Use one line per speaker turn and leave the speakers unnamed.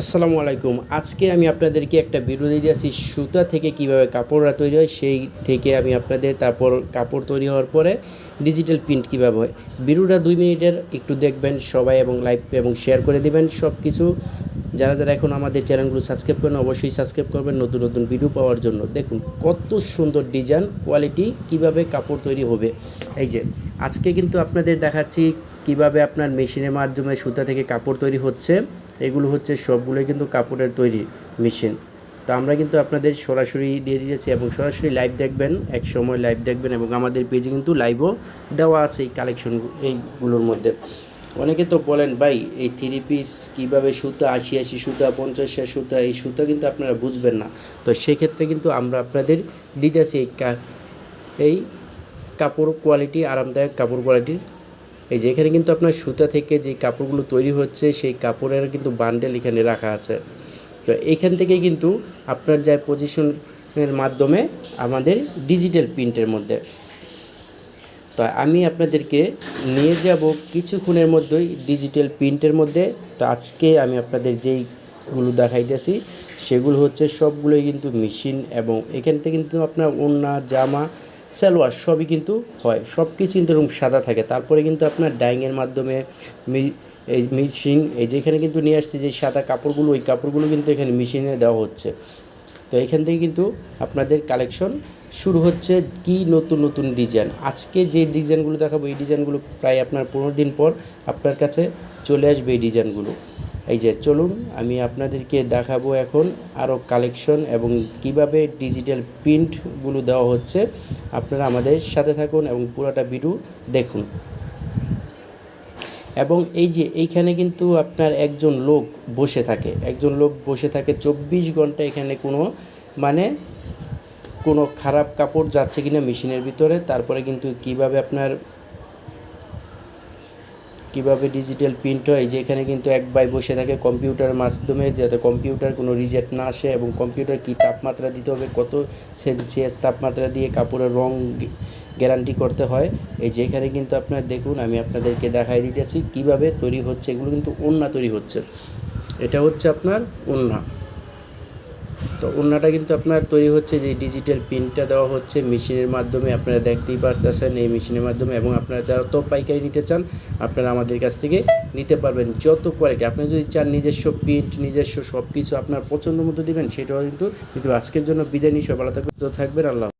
আসসালামু আলাইকুম। আজকে আমি আপনাদেরকে একটা ভিডিও দিয়ে দিয়েছি, সুতা থেকে কীভাবে কাপড়রা তৈরি হয়, সেই থেকে আমি আপনাদের তারপর কাপড় তৈরি হওয়ার পরে ডিজিটাল প্রিন্ট কীভাবে হয়। ভিডিওটা দুই মিনিটের, একটু দেখবেন সবাই এবং লাইভ এবং শেয়ার করে দিবেন সব কিছু যারা যারা এখন আমাদের চ্যানেলগুলো সাবস্ক্রাইব করেন, অবশ্যই সাবস্ক্রাইব করবেন নতুন নতুন ভিডিও পাওয়ার জন্য। দেখুন, কত সুন্দর ডিজাইন কোয়ালিটি কীভাবে কাপড় তৈরি হবে। এই যে, আজকে কিন্তু আপনাদের দেখাচ্ছি কীভাবে আপনার মেশিনের মাধ্যমে সুতা থেকে কাপড় তৈরি হচ্ছে। এগুলো হচ্ছে সবগুলোই কিন্তু কাপড়ের তৈরি মেশিন। তো আমরা কিন্তু আপনাদের সরাসরি দিয়ে দিয়েছি এবং সরাসরি লাইভ দেখবেন, এক সময় লাইভ দেখবেন এবং আমাদের পেজে কিন্তু লাইভও দেওয়া আছে এই কালেকশন এইগুলোর মধ্যে। অনেকে তো বলেন, ভাই, এই থ্রি পিস কীভাবে সুতা, আশি আশি সুতা, পঞ্চাশ সুতা, এই সুতা কিন্তু আপনারা বুঝবেন না। তো সেক্ষেত্রে কিন্তু আমরা আপনাদের দিতেছি এই এই কাপড় কোয়ালিটি আরামদায়ক কাপড় কোয়ালিটির এই যে এখানে কিন্তু আপনার সুতা থেকে যে কাপড়গুলো তৈরি হচ্ছে, সেই কাপড়ের কিন্তু বান্ডেল এখানে রাখা আছে। তো এইখান থেকে কিন্তু আপনার যা পজিশনের মাধ্যমে আমাদের ডিজিটাল প্রিন্টের মধ্যে। তো আমি আপনাদেরকে নিয়ে যাব কিছুক্ষণের মধ্যেই ডিজিটাল প্রিন্টের মধ্যে। তো আজকে আমি আপনাদের যেইগুলো দেখাইতেছি, সেগুলো হচ্ছে সবগুলোই কিন্তু মেশিন এবং এখান থেকে কিন্তু আপনার ওড়না, জামা সালোয়ার সবই কিন্তু হয়। সব কিছু কিন্তু এরকম সাদা থাকে। তারপরে কিন্তু আপনার ডাইংয়ের মাধ্যমে এই মেশিন এই যেখানে কিন্তু নিয়ে আসছে যে সাদা কাপড়গুলো, ওই কাপড়গুলো কিন্তু এখানে মেশিনে দেওয়া হচ্ছে। তো এখান থেকে কিন্তু আপনাদের কালেকশন শুরু হচ্ছে কি নতুন নতুন ডিজাইন আজকে যে ডিজাইনগুলো দেখাবো, এই ডিজাইনগুলো প্রায় আপনার পনেরো দিন পর আপনার কাছে চলে আসবে এই ডিজাইনগুলো এই যে চলুন, আমি আপনাদেরকে দেখাবো এখন আরও কালেকশন এবং কীভাবে ডিজিটাল প্রিন্টগুলো দেওয়া হচ্ছে। আপনারা আমাদের সাথে থাকুন এবং পুরোটা ভিডিও দেখুন। এবং এই যে এইখানে কিন্তু আপনার একজন লোক বসে থাকে। একজন লোক বসে থাকে চব্বিশ ঘণ্টা এখানে কোনো মানে কোনো খারাপ কাপড় যাচ্ছে কিনা মেশিনের ভিতরে। তারপরে কিন্তু কীভাবে আপনার কীভাবে ডিজিটাল প্রিন্ট হয়, যে এখানে কিন্তু এক বাই বসে থাকে কম্পিউটার মাধ্যমে, যাতে কম্পিউটার কোনো রিজেক্ট না আসে এবং কম্পিউটার কী তাপমাত্রা দিতে হবে, কত সেলসিয়াস তাপমাত্রা দিয়ে কাপড়ের রং গ্যারান্টি করতে হয়। এই যে এখানে কিন্তু আপনার দেখুন, আমি আপনাদেরকে দেখাই দিতেছি কীভাবে তৈরি হচ্ছে, এগুলো কিন্তু ওন্না তৈরি হচ্ছে। এটা হচ্ছে আপনার ওন্না তো ওনাটা কিন্তু আপনার তৈরি হচ্ছে যে ডিজিটাল প্রিন্টটা দেওয়া হচ্ছে মেশিনের মাধ্যমে আপনারা দেখতেই পারতেছেন এই মেশিনের মাধ্যমে এবং আপনারা যারা তো পাইকারি নিতে চান, আপনারা আমাদের কাছ থেকে নিতে পারবেন যত কোয়ালিটি আপনি যদি চান নিজস্ব প্রিন্ট নিজস্ব সব কিছু আপনার পছন্দ মতো দেবেন, সেটাও কিন্তু কিন্তু আজকের জন্য বিদায় নিয়ে সব তো থাকবেন, আল্লাহ